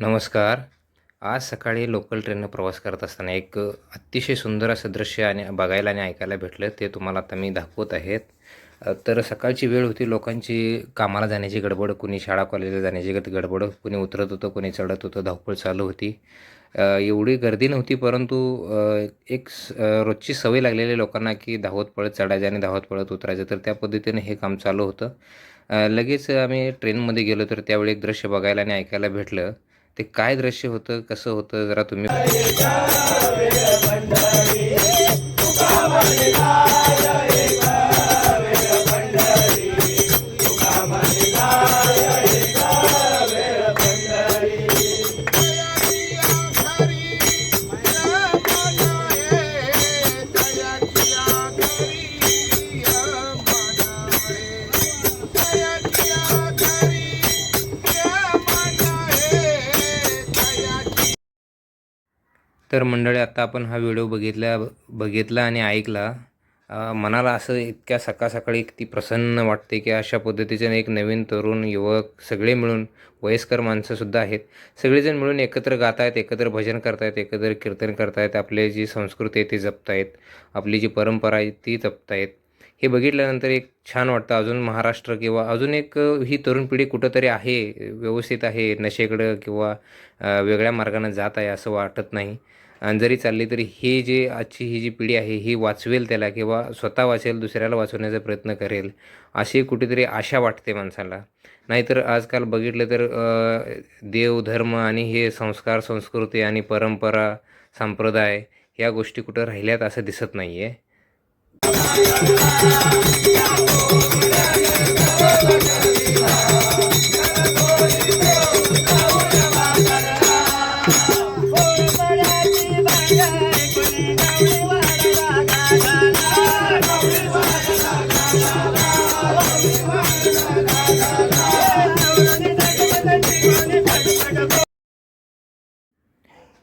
नमस्कार. आज सकाळी लोकल ट्रेननं प्रवास करत असताना एक अतिशय सुंदर असं दृश्य आणि बघायला आणि ऐकायला भेटलं ते तुम्हाला आता मी दाखवत आहेत. तर सकाळची वेळ होती लोकांची कामाला जाण्याची गडबड कुणी शाळा कॉलेजला जाण्याची गडबड कुणी उतरत होतं कुणी चढत होतं धावपळ चालू होती. एवढी गर्दी नव्हती परंतु एक स- रोजची सवय लागलेली लोकांना की धावत पळत चढायचं आणि धावत पळत उतरायचं तर त्या पद्धतीने हे काम चालू होतं. लगेच आम्ही ट्रेनमध्ये गेलो तर त्यावेळी एक दृश्य बघायला आणि ऐकायला भेटलं. ते काय दृश्य होतं कसं होतं जरा तुम्ही तर मंडळी आत्ता आपण हा व्हिडिओ बघितला बघितला आणि ऐकला. मनाला असं इतक्या सकाळ सकाळी ती प्रसन्न वाटते की अशा पद्धतीचे एक नवीन तरुण युवक सगळे मिळून वयस्कर माणसंसुद्धा आहेत. सगळेजण मिळून एकत्र गात आहेत एकत्र भजन करतायत एकत्र कीर्तन करतायत. आपली जी संस्कृती आहे ती जपतायत. आपली जी परंपरा आहे ती जपतायत. हे बघितल्यानंतर एक छान वाटतं. अजून महाराष्ट्र किंवा अजून एक ही तरुण पिढी कुठंतरी आहे व्यवस्थित आहे नशेकडं किंवा वेगळ्या मार्गाने जात आहे असं वाटत नाही. आणि जरी चालली तरी ही जी आजची ही जी पिढी आहे ही वाचवेल त्याला किंवा स्वतः वाचेल दुसऱ्याला वाचवण्याचा प्रयत्न करेल अशी कुठेतरी आशा वाटते माणसाला. नाहीतर आजकाल बघितलं तर देव धर्म आणि हे संस्कार संस्कृती आणि परंपरा संप्रदाय या गोष्टी कुठं राहिल्यात असं दिसत नाही आहे Thank you.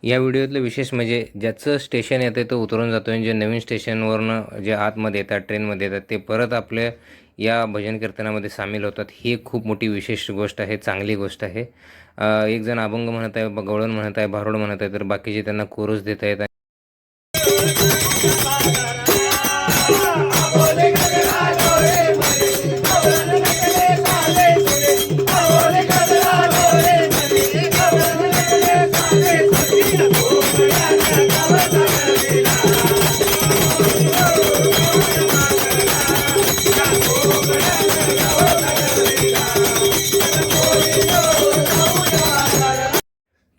या व्हिडिओतलं विशेष म्हणजे ज्याचं स्टेशन येतं तो उतरून जातो आणि जे नवीन स्टेशनवरनं जे आतमध्ये येतात ट्रेनमध्ये येतात ते परत आपल्या या भजन कीर्तनामध्ये सामील होतात. ही एक खूप मोठी विशेष गोष्ट आहे चांगली गोष्ट आहे. एक जण अभंग म्हणत आहे गवळण म्हणत आहे भारुड म्हणत आहे तर बाकीचे त्यांना कोरस देत आहेत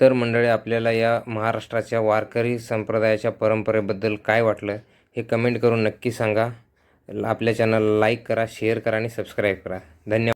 तर मंडळी आपल्याला या महाराष्ट्राच्या वारकरी संप्रदायाच्या परंपरेबद्दल काय वाटलं हे कमेंट करून नक्की सांगा. आपल्या चॅनलला लाईक करा शेअर करा आणि सबस्क्राईब करा. धन्यवाद.